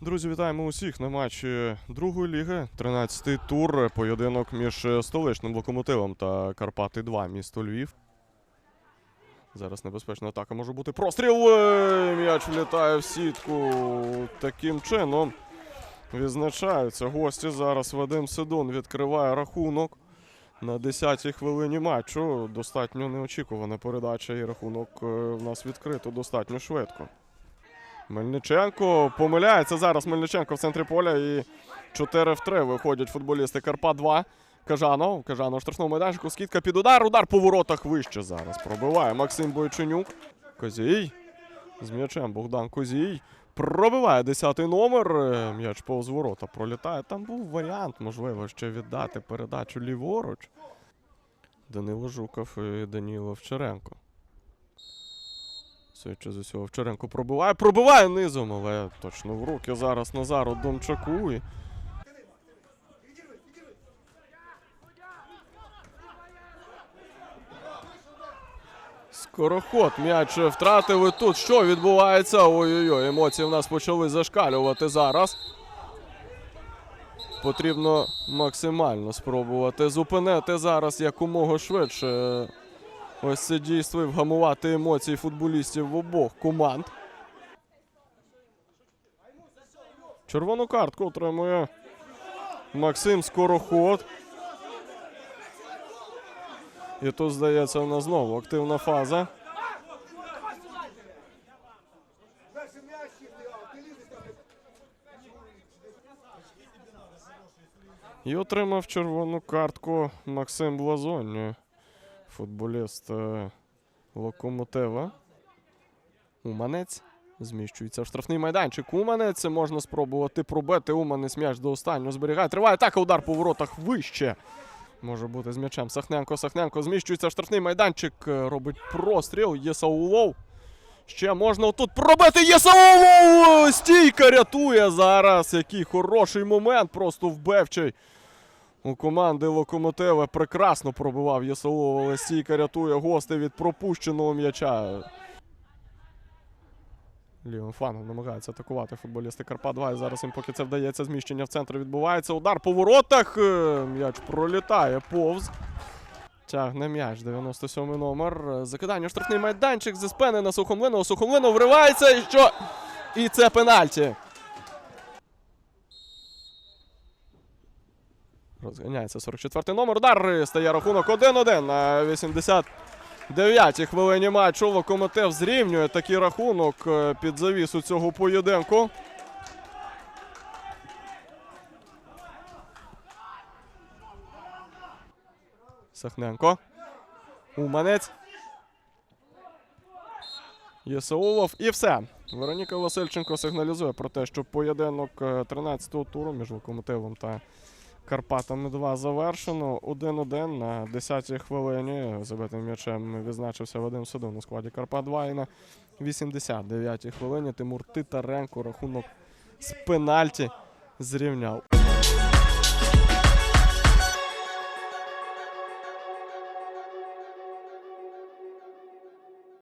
Друзі, вітаємо усіх на матчі другої ліги. 13-й тур. Поєдинок між столичним локомотивом та Карпати 2 місто Львів. Зараз небезпечна атака може бути. Простріл! Е, М'яч влітає в сітку. Таким чином відзначаються гості. Зараз Вадим Сидун відкриває рахунок. На 10-й хвилині матчу достатньо неочікувана передача і рахунок е, в нас відкрито достатньо швидко. Мельниченко помиляється зараз. Мельниченко в центрі поля і 4 в 3 виходять футболісти Карпат 2. Кажанов. Кажанов штрафному майданчику. Скидка під удар. Удар по воротах вище зараз. Пробиває Максим Бойченюк. Козій. З м'ячем Богдан Козій. Пробиває 10-й номер. М'яч повз ворота пролітає. Там був варіант, можливо, ще віддати передачу ліворуч. Данило Жуков і Даніло Вчеренко. Судячи з усього, Вчеренко пробиває. Пробиває низом, але точно в руки зараз Назару Домчаку. І... Скороход м'яч втратили тут. Що відбувається? Ой-ой-ой, емоції в нас почали зашкалювати зараз. Потрібно максимально спробувати зупинити зараз якомога швидше. Ось це дійство вгамувати емоції футболістів в обох команд. Червону картку отримує Максим Скороход. І тут, здається, в нас знову активна фаза. І отримав червону картку Максим Блазонь, футболіст е, Локомотива. Уманець зміщується в штрафний майданчик. Уманець можна спробувати пробити. Уманець м'яч до останнього зберігає. Триває атака, удар по воротах вище. Може бути з м'ячем Сахненко. Сахненко зміщується в штрафний майданчик. е, Робить простріл. Єсаулов. Ще можна тут пробити. Єсаулов! Стійка рятує зараз. Який хороший момент. Просто вбивчий. У команди Локомотива прекрасно пробивав Єсаулов, але стійка рятує гостей від пропущеного м'яча. Лівим флангом намагається атакувати футболісти Карпа 2. І зараз їм поки це вдається, зміщення в центрі відбувається. Удар по воротах. Е, М'яч пролітає повз. Тягне м'яч. 97 номер. Закидання штрафний майданчик зі спини на Сухомлиного. Сухомлинов вривається і що? І це пенальті. Розганяється 44-й номер. Удар стає рахунок 1-1 на 89-й хвилині матчу. Локомотив зрівнює такий рахунок е, під завісу цього поєдинку. Сахненко. Уманець. Єсаулов і все. Вероніка Васильченко сигналізує про те, що поєдинок е, 13-го туру між локомотивом та Карпатами 2 завершено. 1-1 на 10-й хвилині. Забитим м'ячем відзначився Вадим Садун у складі Карпат 2. І на 89-й хвилині Тимур Титаренко рахунок з пенальті зрівняв.